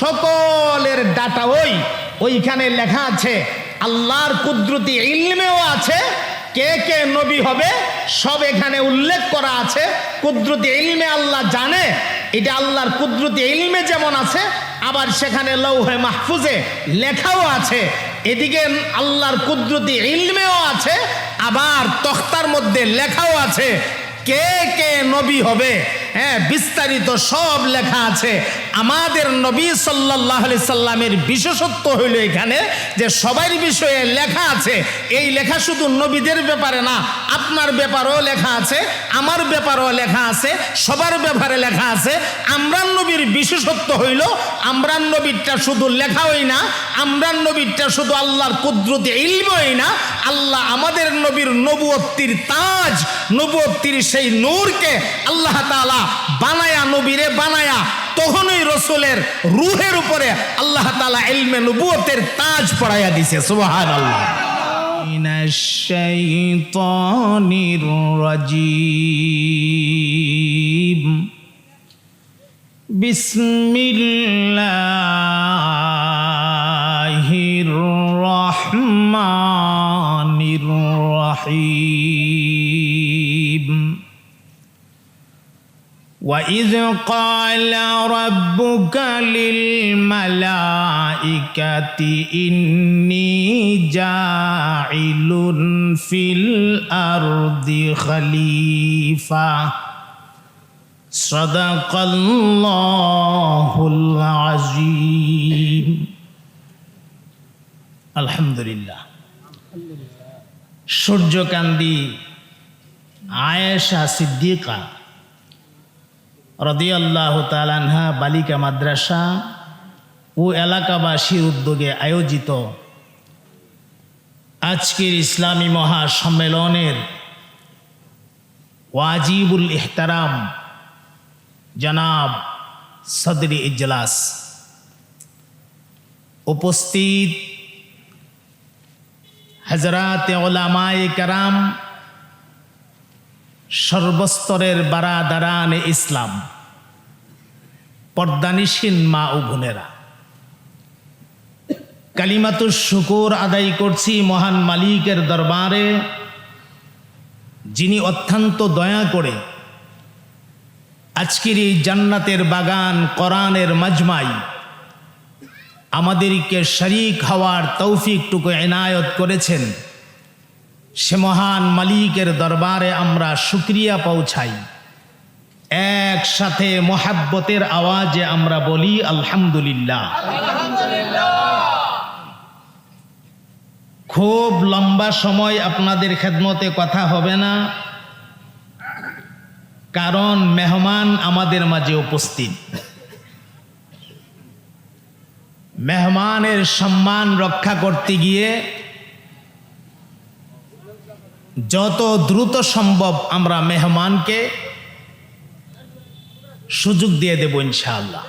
সকলের ডাটা ওই, ওইখানে লেখা আছে, আল্লাহর কুদরতি ইলমেও আছে, কে কে নবী হবে, সব এখানে উল্লেখ করা আছে, কুদরতি ইলমে আল্লাহ জানে, এটা আল্লাহর কুদরতি ইলমে যেমন আছে, আবার সেখানে লৌহে মাহফুজে লেখাও আছে, এদিকে আল্লাহর কুদরতি ইলমেও আছে, আবার তখতার মধ্যে লেখাও আছে, কে কে নবী হবে হ্যাঁ বিস্তারিত সব লেখা আছে। আমাদের নবী সাল্লাহ সাল্লামের বিশেষত্ব হইল এখানে যে সবার বিষয়ে লেখা আছে। এই লেখা শুধু নবীদের ব্যাপারে না, আপনার ব্যাপারেও লেখা আছে, আমার ব্যাপারেও লেখা আছে, সবার ব্যাপারে লেখা আছে। আমরান নবীর বিশেষত্ব হইল, আমরান নবীরটা শুধু লেখাই না, আমরান নবীরটা শুধু আল্লাহর কুদরতি ইলমই না, আল্লাহ আমাদের নবীর নবুয়ত্তির তাজ নবুয়ত্তির সেই নূরকে আল্লাহ তাআলা বানায়া নবীরে বানায়া তখনই রসুলের রুহের উপরে আল্লাহ তাআলা ইলমে নবুয়তের তাজ পড়াইয়া দিছে সুবহানাল্লাহ من الشيطان الرجيم بسم الله الرحمن الرحيم وإذ قال ربك للملائكة إني جاعل في الأرض خليفة صدق الله العظيم الحمد لله সূর্যকান্দি আয়েশা সিদ্দিকা রদিয়াল্লাহ তালানহা বালিকা মাদ্রাসা ও এলাকাবাসীর উদ্যোগে আয়োজিত আজকের ইসলামী মহাসম্মেলনের ওয়াজিবুল ইহতারাম জনাব সদরি ইজলাস। উপস্থিত হজরত ওলামায়ে কারাম সর্বস্তরের বারাদারান ইসলাম। পর্দানিসীন মা ও বোনেরা। কালিমাতুর শুকুর আদায় করছি মহান মালিকের দরবারে, যিনি অত্যন্ত দয়া করে আজকের এই জান্নাতের বাগান কোরআনের মাজমাই আমাদেরকে শরিক হওয়ার তৌফিকটুকু এনায়ত করেছেন। সে মহান মালিকের দরবারে আমরা শুক্রিয়া পৌঁছাই। একসাথে মোহাব্বতের আওয়াজে আমরা বলি, আলহামদুলিল্লাহ। খুব লম্বা সময় আপনাদের খেদমতে কথা হবে না, কারণ মেহমান আমাদের মাঝে উপস্থিত। মেহমানের সম্মান রক্ষা করতে গিয়ে যত দ্রুত সম্ভব আমরা মেহমানকে সুযোগ দিয়ে দেব ইনশাআল্লাহ।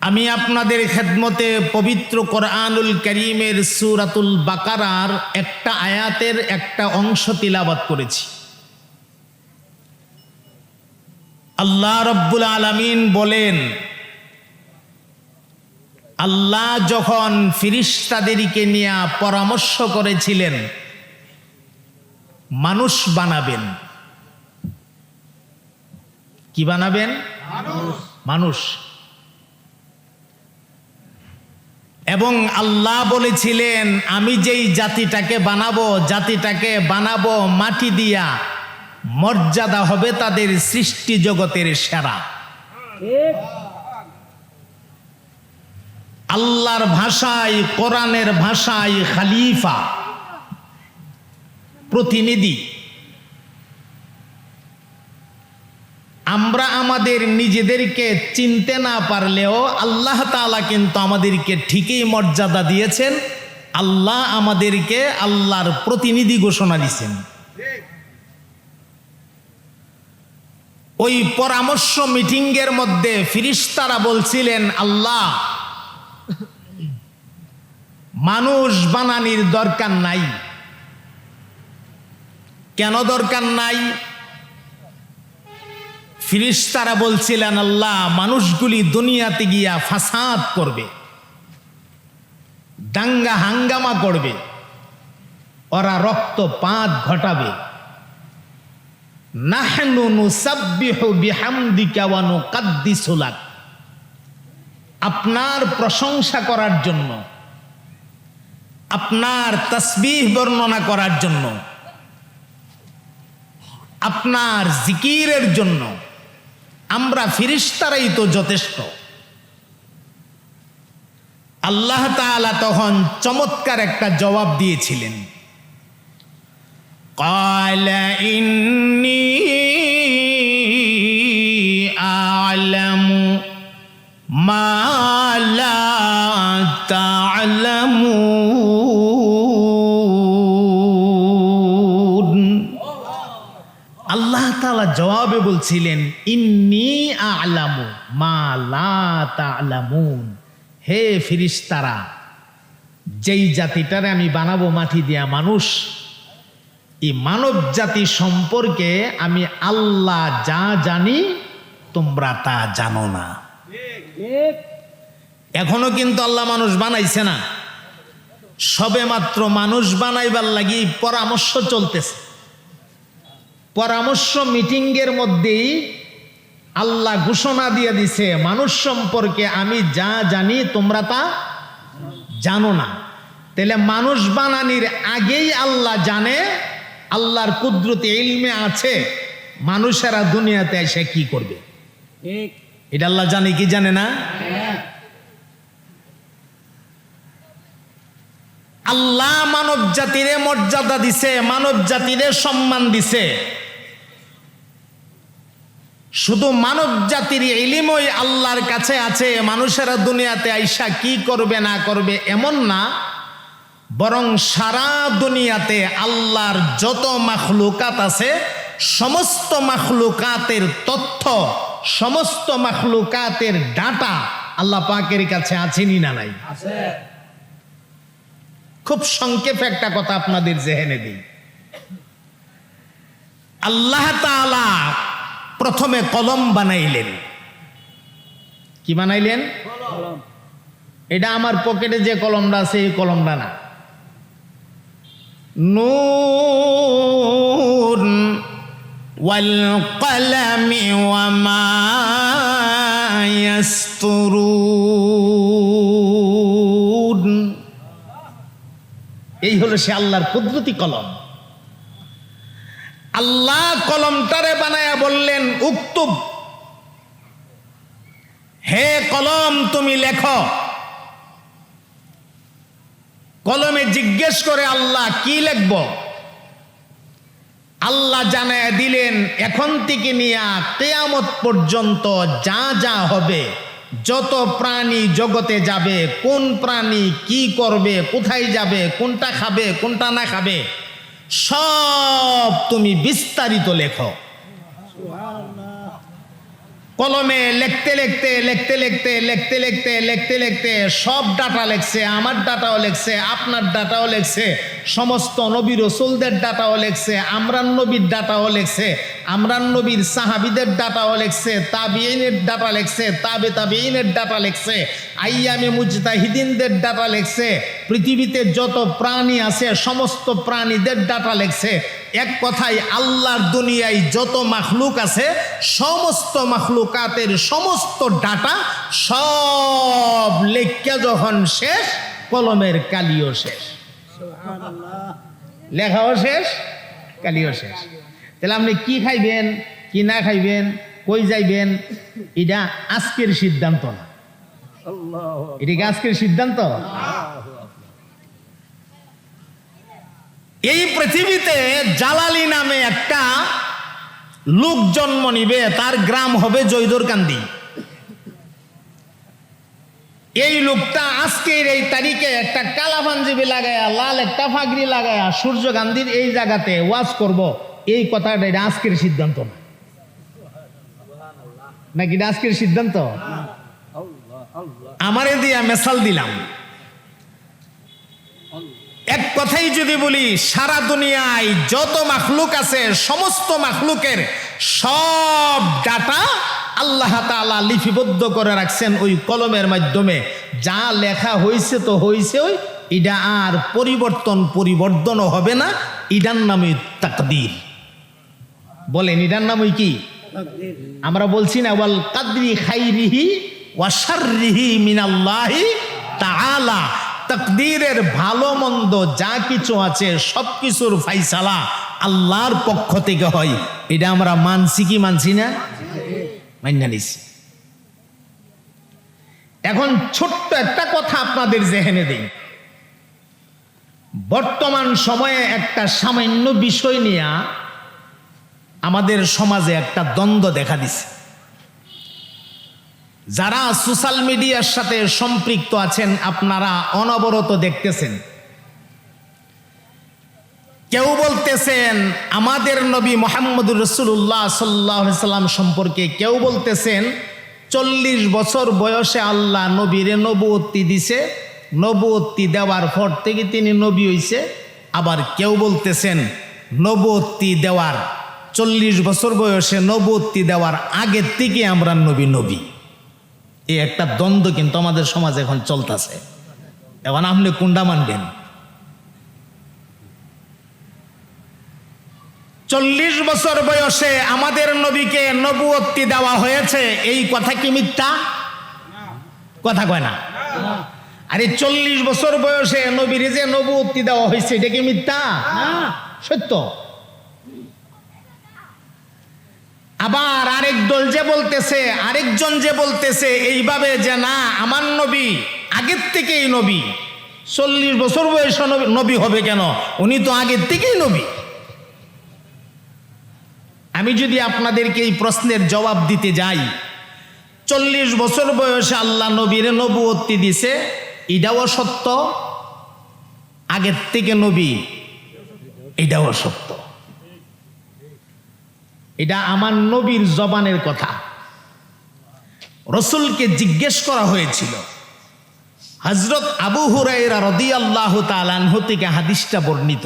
আমি আপনাদের খেদমতে পবিত্র কোরআনুল করিমের সুরাতুল বাকারার একটা আয়াতের একটা অংশ তিলাবাত করেছি। আল্লাহ রব্বুল আলমিন বলেন, আল্লাহ যখন ফিরিস্তাদেরকে নিয়ে পরামর্শ করেছিলেন, মানুষ বানাবেন। কি বানাবেন? মানুষ। এবং আল্লাহ বলেছিলেন আমি যেই জাতিটাকে বানাবো জাতিটাকে বানাবো মাটি দিয়া মর্যাদা হবে তাদের সৃষ্টি জগতের সেরা। আল্লাহর ভাষায় কোরআনের ভাষায় খালিফা প্রতিনিধি। আমরা আমাদের নিজেদেরকে চিনতে না পারলেও আল্লাহ তাআলা কিন্তু আমাদেরকে ঠিকই মর্যাদা দিয়েছেন। আল্লাহ আমাদেরকে আল্লাহর প্রতিনিধি ঘোষণা দিয়েছেন। ওই পরামর্শ মিটিংয়ের মধ্যে ফিরিস্তারা বলছিলেন, আল্লাহ, মানুষ বানানির দরকার নাই। কেন দরকার নাই? ফিরিস্তারা বলছিলেন, আল্লাহ, মানুষগুলি দুনিয়াতে গিয়া ফাসাদ করবে, দাঙ্গা হাঙ্গামা করবে, ওরা রক্তপাত ঘটাবে। আপনার প্রশংসা করার জন্য, আপনার তসবিহ বর্ণনা করার জন্য, আপনার জিকিরের জন্য আমরা ফিরিস্তারাই তো যথেষ্ট। আল্লাহ তাআলা তখন চমৎকার একটা জবাব দিয়েছিলেন। আলম ইন্নী আলামু জবাবে বলছিলেন, ইন্নি আলামু মা লা তালামুন। হে ফিরিস্তারা, যেই জাতিটারে আমি বানাবো মাটি দিয়া মানুষ, এই মানব জাতি সম্পর্কে আমি আল্লাহ যা জানি, তোমরা তা জানো না। এখনও কিন্তু আল্লাহ মানুষ বানাইছে না। সবে মাত্র মানুষ বানাইবার লাগি পরামর্শ চলতেছে। পরামর্শ মিটিংয়ের মধ্যেই আল্লাহ ঘোষণা দিয়ে দিছে মানুষ সম্পর্কে আমি যা জানি তোমরা তা জানো না। তাহলে মানুষ বানানির আগেই আল্লাহ জানে আল্লাহর কুদরতি ইলমে আছে মানুষেরা দুনিয়াতে এসে কি করবে? এটা আল্লাহ জানে কি জানে না? আল্লাহ মানব জাতিরে মর্যাদা দিছে মানব জাতিরে সম্মান দিছে। শুধু মানব জাতির ইলিমই আল্লাহর কাছে আছে মানুষেরা দুনিয়াতে আইসা কি করবে না করবে এমন না বরং সারা দুনিয়াতে আল্লাহর যত মাখলুকাত আছে সমস্ত মাখলুকাতের তথ্য সমস্ত মাখলুকাতের ডাটা আল্লাহ পাকের কাছে আছেনি না নাই? খুব সংক্ষেপে একটা কথা আপনাদের জেহেনে দিই আল্লাহ তাআলা প্রথমে কলম বানাইলেন। কি বানাইলেন? এটা আমার পকেটে যে কলমটা আছে এই কলমটা না। নূন ওয়াল কলামি ইয়াসতুরুন। এই হলো সে আল্লাহর কুদরতি কলম। আল্লাহ কলমটারে বানায়া বললেন, উক্তুব। হে কলম, তুমি লেখো। কলমে জিজ্ঞেস করে আল্লাহ, কি লিখব? আল্লাহ জানায় দিলেন, এখন থেকে নিয়া তেয়ামত পর্যন্ত যা যা হবে, যত প্রাণী জগতে যাবে, কোন প্রাণী কি করবে, কোথায় যাবে, কোনটা খাবে, কোনটা না খাবে সব তুমি বিস্তারিত লেখো। কলমে লিখতে লিখতে লিখতে লিখতে লিখতে লিখতে লিখতে লিখতে সব ডাটা লেখছে, আমার ডাটাও লেখছে, আপনার ডাটাও লেখছে, সমস্ত নবী রসুলদের ডাটাও লেখছে, আমরান নবীর ডাটাও লেখছে, আমরান নবীর সাহাবিদের ডাটাও লেখছে তাবিনের ডাটা লেখছে, তাবে তাবিনের ডাটা লেখছে, আইয়ামে মুজতাহিদিনদের ডাটা লেখছে, পৃথিবীতে যত প্রাণী আছে, সমস্ত প্রাণীদের ডাটা লেখছে এক কথায় আল্লাহর দুনিয়ায় যত মাখলুক আছে সমস্ত মাখলুকাতের সমস্ত ডাটা সব লেখা যখন শেষ কলমের কালিও শেষ। লেখাও শেষ কালিও শেষ। তাহলে আপনি কি খাইবেন কি না খাইবেন কই যাইবেন এটা আজকের সিদ্ধান্ত না। এটা কি আজকের সিদ্ধান্ত? এই পৃথিবীতে জালালি নামে একটা লোক জন্ম নিবে তার গ্রাম হবে জৈদরকান্দি এই লোকটা আজকের এই তারিখে একটা কালা পাঞ্জাবি লাগায়া লাল একটা ফাগরি লাগায়া সূর্য গান্ধীর এই জায়গাতে ওয়াজ করব। এই কথাটা এটা আজকের সিদ্ধান্ত না। নাকি এটা আজকের সিদ্ধান্ত? আমারে দিয়া মেসাল দিলাম। এক কথাই যদি বলি, সারা দুনিয়ায় যত মাখলুক আছে, সমস্ত মাখলুকের সব ডাটা আল্লাহ তালা লিপিবদ্ধ করে রাখছেন ওই কলমের মাধ্যমে। যা লেখা হয়েছে তো হয়েছে ওই এটা আর পরিবর্তন পরিবর্তনও হবে না ইডার নামই তাকদির। বলেন ইডার নামই কি? আমরা বলছি না, ওয়াল কাদরি খাইরিহি ওয়া শাররিহি মিনাল্লাহি তাআলা। তাকদীরের ভালো মন্দ যা কিছু আছে সব কিছুর ফাইসালা আল্লাহর পক্ষ থেকে হয়। এটা আমরা মানছি কি মানছি না? নিছি। এখন ছোট্ট একটা কথা আপনাদের জেহেনে দিই। বর্তমান সময়ে একটা সামান্য বিষয় নিয়ে আমাদের সমাজে একটা দ্বন্দ্ব দেখা দিছে। যারা সোশ্যাল মিডিয়ার সাথে সম্পৃক্ত আছেন, আপনারা অনবরত দেখতেছেন। কেউ বলতেছেন, আমাদের নবী মোহাম্মদুর রসুল্লাহ সাল্লাহ সাল্লাম সম্পর্কে কেউ বলতেছেন, চল্লিশ বছর বয়সে আল্লাহ নবীরে নবুয়ত্তি দিছে নবুয়ত্তি দেওয়ার পর থেকে তিনি নবী হইছে। আবার কেউ বলতেছেন নবুয়ত্তি দেওয়ার, চল্লিশ বছর বয়সে নবুয়ত্তি দেওয়ার আগের থেকে আমরা নবী নবী। এই একটা দ্বন্দ্ব কিন্তু আমাদের সমাজে এখন চলতেছে। এখন আপনি কুন্ডা মানবেন? চল্লিশ বছর বয়সে আমাদের নবীকে নবুয়ত্তি দেওয়া হয়েছে, এই কথা কি মিথ্যা? কথা কয় না। আরে চল্লিশ বছর বয়সে নবীর যে নবুয়ত্তি দেওয়া হয়েছে, এটা কি মিথ্যা? সত্য। আবার আরেক দল যে বলতেছে, আরেকজন যে বলতেছে, এইভাবে যে না, আমার নবী, আগের থেকেই নবী। চল্লিশ বছর বয়সে নবী- হবে কেন? উনি তো আগের থেকেই নবী। আমি যদি আপনাদেরকে এই প্রশ্নের জবাব দিতে যাই, চল্লিশ বছর বয়সে আল্লাহ নবীর নবুয়ত্তি দিছে, এটাও সত্য, আগের থেকে নবী, এটাও সত্য। এটা আমার নবীর জবানের কথা। রসুলকে জিজ্ঞেস করা হয়েছিল হজরত আবু হুরাইরা রদি আল্লাহ থেকে হাদিসটা বর্ণিত।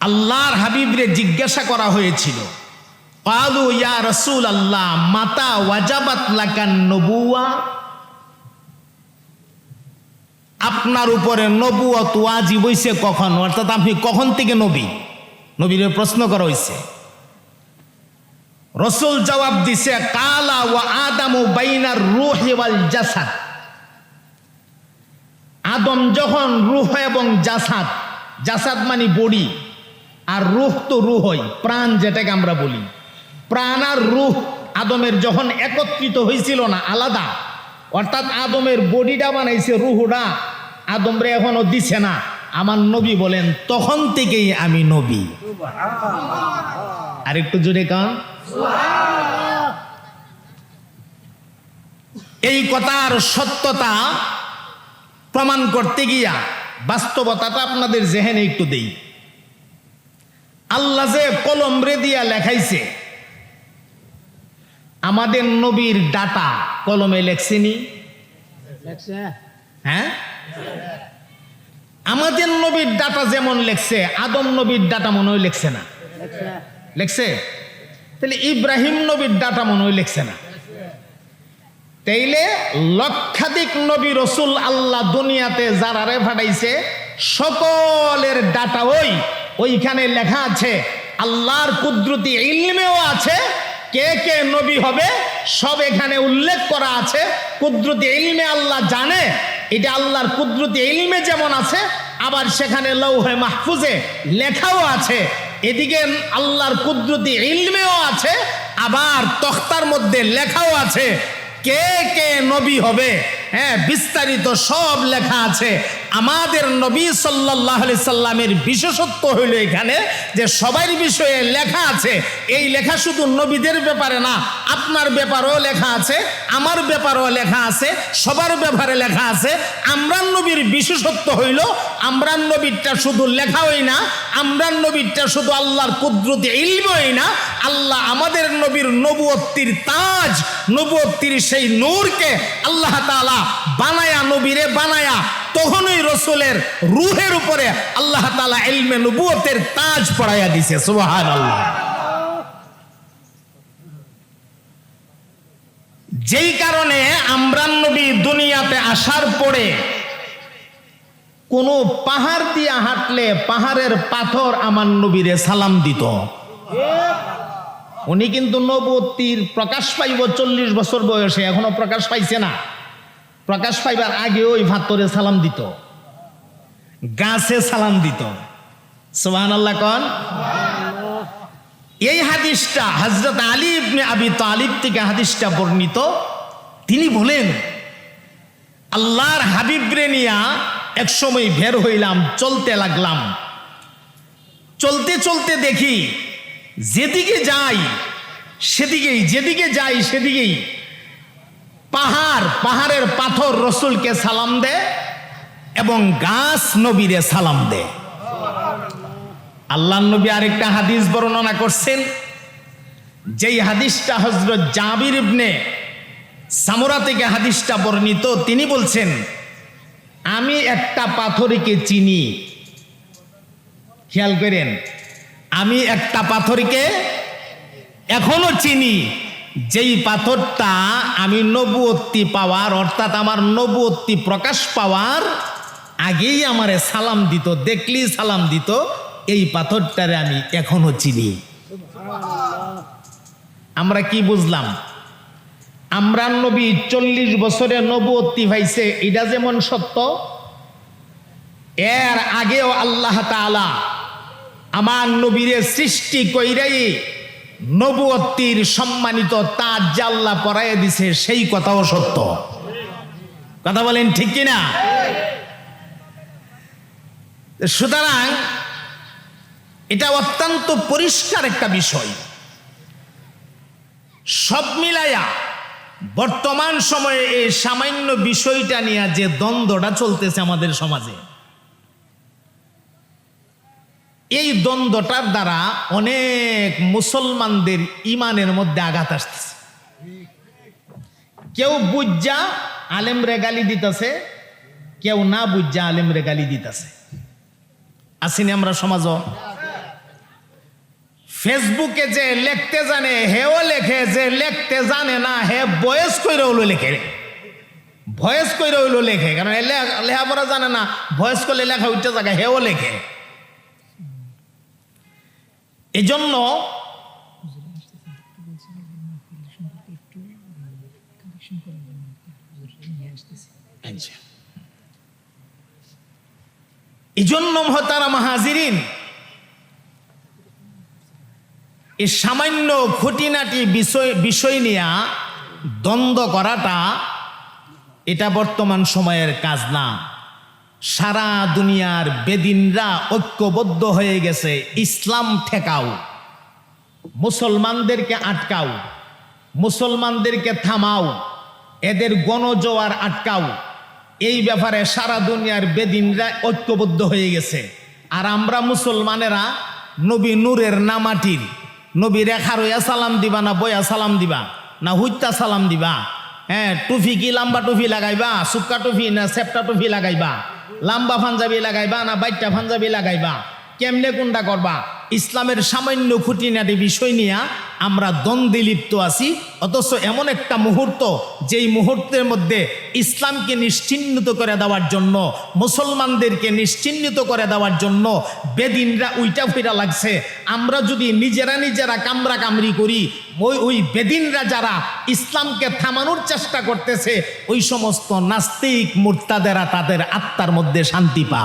আল্লাহর হাবিবরে জিজ্ঞাসা করা হয়েছিল, কালু ইয়া রসুল আল্লাহ মাতা ওয়াজাবাত নবুয়া আপনার উপরে নবুয়ত ওয়াজিব হইছে কখন? অর্থাৎ আপনি কখন থেকে নবী? নবীর প্রশ্ন করা হয়েছে রসুল জবাব দিছে, কালা ওয়া আদামু বাইনার রুহ ওয়াল জাসাদ। আদম যখন রুহ এবং জাসাদ জাসাদ মানে বডি, আর রুহ তো রুহই, প্রাণ যেটাকে আমরা বলি। প্রাণ আর রুহ আদমের যখন একত্রিত হয়েছিল না, আলাদা, অর্থাৎ আদমের বডিটা বানাইছে রুহুটা, আদমরে এখনও দিছে না। আমার নবী বলেন তখন থেকেই আমি নবী। আর একটু জোরে কান। এই কথার সত্যতা প্রমাণ করতে গিয়া বাস্তবতাটা আপনাদের জেহেনে একটু দেই। আল্লাহ যে কলম রে দিয়া লেখাইছে আমাদের নবীর ডাটা কলমে লেখছেনি? লেখছে। হ্যাঁ? আমাদের নবীর ডাটা যেমন লেখছে আদম নবীর ডাটা মনে হয় লেখছে না। লেখছে? তাহলে ইব্রাহিম নবীর ডাটা মনে হয় লেখছে না। তাইলে লক্ষাধিক নবী রসুল আল্লাহ দুনিয়াতে যারারে ফাটাইছে সকলের ডাটা ওই ওইখানে লেখা আছে আল্লাহর কুদরতি ইলমেও আছে কে কে নবী হবে সব এখানে উল্লেখ করা আছে কুদরতি ইলমে আল্লাহ জানে এটা আল্লাহর কুদরতি এলিমে যেমন আছে, আবার সেখানে লৌহে মাহফুজে লেখাও আছে। এদিকে আল্লাহর কুদরতি ইলমেও আছে, আবার তখতার মধ্যে লেখাও আছে। কে কে নবী হবে? হ্যাঁ বিস্তারিত সব লেখা আছে। আমাদের নবী সাল্লাহ সাল্লামের বিশেষত্ব হইল এখানে যে সবার বিষয়ে লেখা আছে। এই লেখা শুধু নবীদের ব্যাপারে না, আপনার ব্যাপারেও লেখা আছে, আমার ব্যাপারেও লেখা আছে, সবার ব্যাপারে লেখা আছে। আমরান নবীর বিশেষত্ব হইল আমরান নবীরটা শুধু লেখাই না আমরান নবীরটা শুধু আল্লাহর কুদরতি ইলমই না আল্লাহ আমাদের নবীর নবুয়ত্তির তাজ নবুয়ত্তির সেই নূরকে আল্লাহ তালা বানায়া, নবীরে বানায়া, তখনই রসুলের রুহের উপরে আল্লাহ তালা এলমে নবুয়তের তাজ পড়াইয়া দিছে। সুবাহান আল্লাহ যেই কারণে আমরা নবী দুনিয়াতে আসার পরে কোনো পাহাড় দিয়ে হাঁটলে পাহাড়ের পাথর আমার নবীরে সালাম দিত। উনি কিন্তু নবতির প্রকাশ পাইব চল্লিশ বছর বয়সে, এখনও প্রকাশ পাইছে না। প্রকাশ পাইবার আগে ওই ভাতরে সালাম দিত। গাছে সালাম দিত। সোহান আল্লাহ কন। এই হাদিসটা হজরত আলী ইবনে আবি তালিব থেকে হাদিসটা বর্ণিত। তিনি বলেন, আল্লাহর হাবিবরে নিয়া এক সময় বের হইলাম, চলতে লাগলাম। চলতে চলতে দেখি যেদিকে যাই, সেদিকেই, যেদিকে যাই, সেদিকেই। পাহাড়, পাহাড়ের পাথর রসুলকে সালাম দে এবং গাছ নবীরে সালাম দে। আল্লাহ নবী আরেকটা হাদিস বর্ণনা করছেন। যেই হাদিসটা হজরত জাবির ইবনে সামরা থেকে হাদিসটা বর্ণিত, তিনি বলছেন, আমি একটা পাথরকে চিনি। খেয়াল করেন আমি একটা পাথরকে এখনও চিনি। যেই পাথরটা আমি নবুয়ত্তি পাওয়ার, অর্থাৎ আমার নবুয়ত্তি প্রকাশ পাওয়ার আগেই আমারে সালাম দিত দেখলি সালাম দিত, এই পাথরটারে আমি এখনও চিনি। আমরা কি বুঝলাম? আমরা নবী চল্লিশ বছরে নবুয়ত্তি পাইছে, এটা যেমন সত্য, এর আগেও আল্লাহ তাআলা আমার নবীরে সৃষ্টি কইরাই নবুয়ত্তির সম্মানিত তাজ জাল্লা পরাইয়া দিছে, সেই কথাও সত্য। কথা বলেন ঠিক কিনা? সুতরাং এটা অত্যন্ত পরিষ্কার একটা বিষয়। সব মিলাইয়া বর্তমান সময়ে এই সামান্য বিষয়টা নিয়ে যে দ্বন্দ্বটা চলতেছে আমাদের সমাজে এই দ্বন্দ্বটার দ্বারা অনেক মুসলমানদের ইমানের মধ্যে আঘাত আসতেছে। কেউ বুঝা আলেম রে গালি দিতেছে, কেউ না বুঝা আলেম রেগালি দিতেছে। আসিনি আমরা সমাজ ফেসবুকে যে লেখতে জানে, হেও লেখে, যে লেখতে জানে না, হে বয়স কইরে হলো লেখে রে। ভয়েস কইরে হইল লেখে, কারণ লেখাপড়া জানে না ভয়েস করলে লেখা উঠতে জায়গা হেও লেখে। এই জন্য এই জন্য মহতারা মাহাজিরিন, এই সামান্য খুঁটিনাটি বিষয় বিষয় নিয়ে দ্বন্দ্ব করাটা এটা বর্তমান সময়ের কাজ না। সারা দুনিয়ার বেদিনরা ঐক্যবদ্ধ হয়ে গেছে, ইসলাম ঠেকাও। মুসলমানদেরকে আটকাও। মুসলমানদেরকে থামাও। এদের গণজোয়ার আটকাও। এই ব্যাপারে সারা দুনিয়ার বেদিনরা ঐক্যবদ্ধ হয়ে গেছে। আর আমরা মুসলমানেরা নবী নূরের নামাটির নবী রেখা রইয়া সালাম দিবা না বয়া সালাম দিবা? না হুইত্তা সালাম দিবা? হ্যাঁ টুফি কি, লাম্বা টুফি লাগাইবা? সুক্কা টুফি না সেপটা টুফি লাগাইবা? লাম্বা ফাঞ্জাবি লাগাইবা না বাইটটা ফাঞ্জাবি লাগাইবা? কেমনে কোনটা করবা? ইসলামের সামান্য খুঁটিনাটি বিষয় নিয়ে আমরা দ্বন্দ্বে লিপ্ত আছি, অথচ এমন একটা মুহূর্ত যেই মুহূর্তের মধ্যে ইসলামকে নিশ্চিহ্নিত করে দেওয়ার জন্য, মুসলমানদেরকে নিশ্চিহ্নিত করে দেওয়ার জন্য বেদিনরা উইটা ফিরা লাগছে। আমরা যদি নিজেরা নিজেরা কামরা কামড়ি করি, ওই ওই বেদিনরা যারা ইসলামকে থামানোর চেষ্টা করতেছে, ওই সমস্ত নাস্তিক মুর্তাদেরা তাদের আত্মার মধ্যে শান্তি পা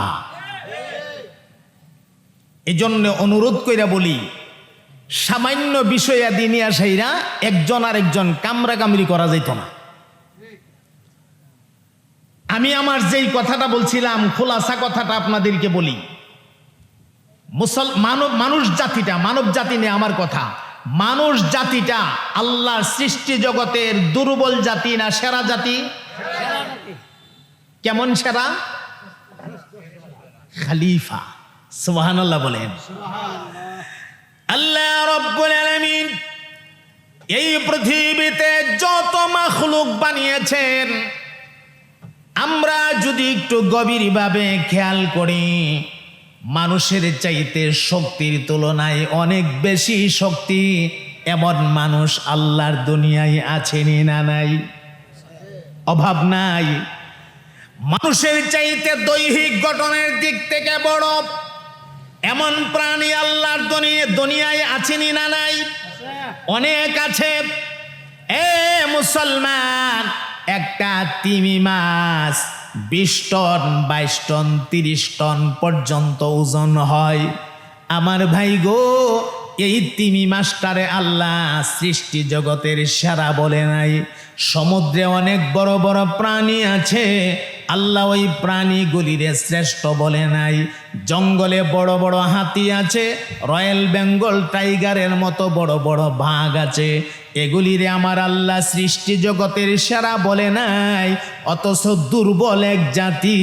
এই জন্য অনুরোধ কইরা বলি, সামান্য বিষয়াদি নিয়ে সেইরা একজন আর একজন কামরা কামড়ি করা যেত না। আমি আমার যেই কথাটা বলছিলাম, খোলাসা কথাটা আপনাদেরকে বলি। মুসল, মানব, মানুষ জাতিটা, মানব জাতি নিয়ে আমার কথা, মানুষ জাতিটা আল্লাহর সৃষ্টি জগতের দুর্বল জাতি না সেরা জাতি? কেমন সেরা? খালিফা। সুবহানাল্লাহ বলেন। আল্লাহ রব্বুল আলামিন এই পৃথিবীতে যত মাখলুক বানিয়েছেন আমরা যদি একটু গভীরভাবে খেয়াল করি মানুষের চাইতে শক্তির তুলনায় অনেক বেশি শক্তি এমন মানুষ আল্লাহর দুনিয়ায় আছেনি না নাই? অভাব নাই। মানুষের চাইতে দৈহিক গঠনের দিক থেকে বড় এমন প্রাণী আল্লাহর দুনিয়া দুনিয়ায় আছেনি না নাই? অনেক আছে। এ মুসলমান, একটা তিমি মাছ বিশ টন, বাইশ টন, তিরিশ টন পর্যন্ত ওজন হয়। আমার ভাই গো, এই তিমি মাস্টারে আল্লাহ সৃষ্টি জগতের সেরা বলে নাই। সমুদ্রে অনেক বড় বড় প্রাণী আছে। আল্লাহ ওই প্রাণীগুলিরে শ্রেষ্ঠ বলে নাই। জঙ্গলে বড় বড় হাতি আছে, রয়্যাল বেঙ্গল টাইগারের মতো বড় বড় বাঘ আছে। এগুলিরে আমার আল্লাহ সৃষ্টি জগতের সেরা বলে নাই, অথচ দুর্বল এক জাতি।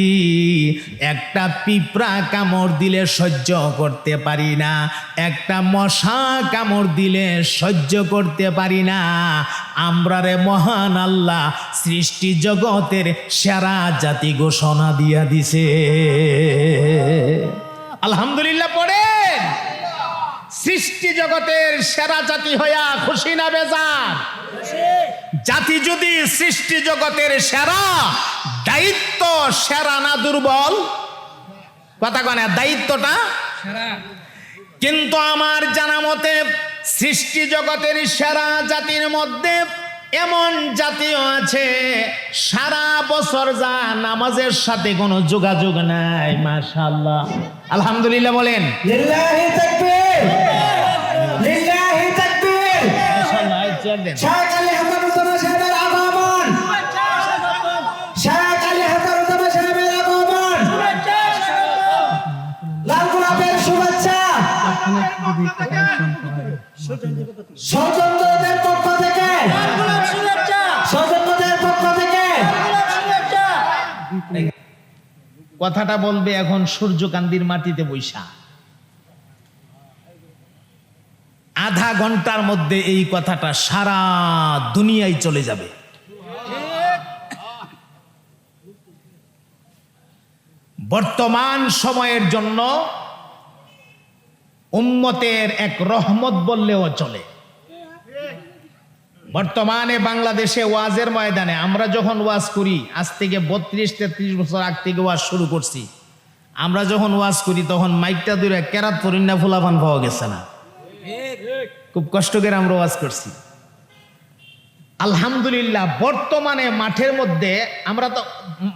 একটা পিঁপড়া কামড় দিলে সহ্য করতে পারি না, একটা মশা কামড় দিলে সহ্য করতে পারি না। আমরা রে মহান আল্লাহ সৃষ্টি জগতের সেরা জাতি ঘোষণা দিয়া দিছে। আলহামদুলিল্লাহ পড়েন সৃষ্টি জগতের সেরা জাতি হইয়া খুশি না বেজার? জাতি যদি সৃষ্টি জগতের সেরা দায়িত্ব সেরা না দুর্বল? কথা কনে দায়িত্বটা? কিন্তু আমার জানা মতে সৃষ্টি জগতের সেরা জাতির মধ্যে এমন জাতীয় আছে সারা বছর যা নামাজের সাথে কোনো যোগাযোগ নাই মাশাআল্লাহ। আলহামদুলিল্লাহ বলেন। লিল্লাহি তাকবীর লিল্লাহি তাকবীর। মাশাআল্লাহ, চেয়ার দেন। শাহ আলী হাসানুদ্দৌলা সাহেবের আগমন। শাহ আলী হাসানুদ্দৌলা সাহেবের আগমন। লাল গোলাপের শুভেচ্ছা। স্বতন্ত্রদের পক্ষ থেকে। কথাটা বলবে এখন সূর্যকান্দির মাটিতে বৈশা। আধা ঘণ্টার মধ্যে এই কথাটা সারা দুনিয়ায় চলে যাবে। বর্তমান সময়ের জন্য উম্মতের এক রহমত বললেও চলে। বর্তমানে বাংলাদেশে ওয়াজের ময়দানে আমরা যখন ওয়াজ করি, আজ থেকে বত্রিশ তেত্রিশ বছর আগ থেকে ওয়াজ শুরু করছি। আমরা যখন ওয়াজ করি, তখন মাইকটা দূরে কেরাত পরিণা ফুলাফান পাওয়া গেছে না। খুব কষ্ট করে আমরা ওয়াজ করছি। আলহামদুলিল্লাহ, বর্তমানে মাঠের মধ্যে আমরা তো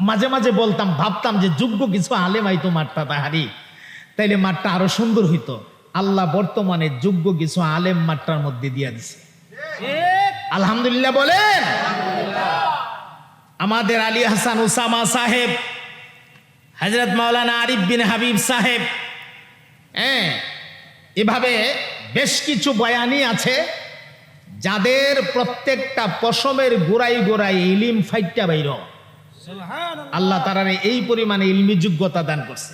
মাঝে মাঝে বলতাম, ভাবতাম যে যোগ্য কিছু আলেম আইতো মাঠটা তাহারি তাইলে মাঠটা আরও সুন্দর হইতো। আল্লাহ বর্তমানে যোগ্য কিছু আলেম মাঠটার মধ্যে দিয়া দিছে। আলহামদুলিল্লাহ বলেন। আমাদের আলী হাসান উসামা সাহেব হজরত মাওলানা আরিফ বিন হাবিব সাহেব হ্যাঁ এভাবে বেশ কিছু বয়ানি আছে যাদের প্রত্যেকটা পশমের গোড়াই গোড়াই ইলিম ফাইটটা বাইর আল্লাহ তারারে এই পরিমাণে ইলমি যোগ্যতা দান করছে।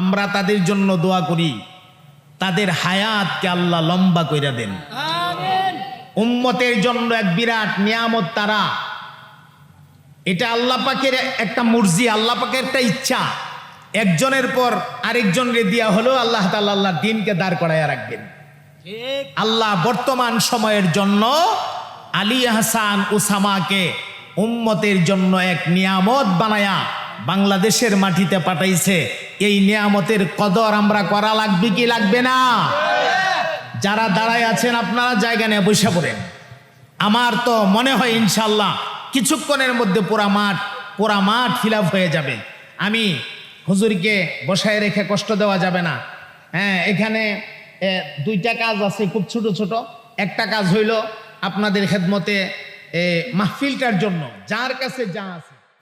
আমরা তাদের জন্য দোয়া করি তাদের হায়াতকে আল্লাহ লম্বা কইরা দেন। উম্মতের জন্য এক বিরাট নিয়ামত তারা। এটা আল্লাহ পাকের একটা মর্জি আল্লাহ পাকের একটা ইচ্ছা। একজনের পর আরেকজন রে দিয়া হলেও আল্লাহ তাআলা আল্লাহ দিনকে দাঁড় করাইয়া রাখবেন। আল্লাহ বর্তমান সময়ের জন্য আলী হাসান উসামাকে উম্মতের জন্য এক নিয়ামত বানায়া বাংলাদেশের মাটিতে পাঠাইছে। এই নিয়ামতের কদর আমরা করা লাগবে কি লাগবে না? যারা দাঁড়ায় আছেন, আপনারা জায়গা নিয়ে বসে পড়েন। আমার তো মনে হয় ইনশাল্লাহ কিছুক্ষণের মধ্যে পুরা মাঠ পুরা মাঠ ফিল হয়ে যাবে। আমি হুজুরকে বসায় রেখে কষ্ট দেওয়া যাবে না। হ্যাঁ এখানে দুইটা কাজ আছে, খুব ছোট ছোট। একটা কাজ হইল আপনাদের খেদমতে মাহফিলটার জন্য, যার কাছে যা আছে।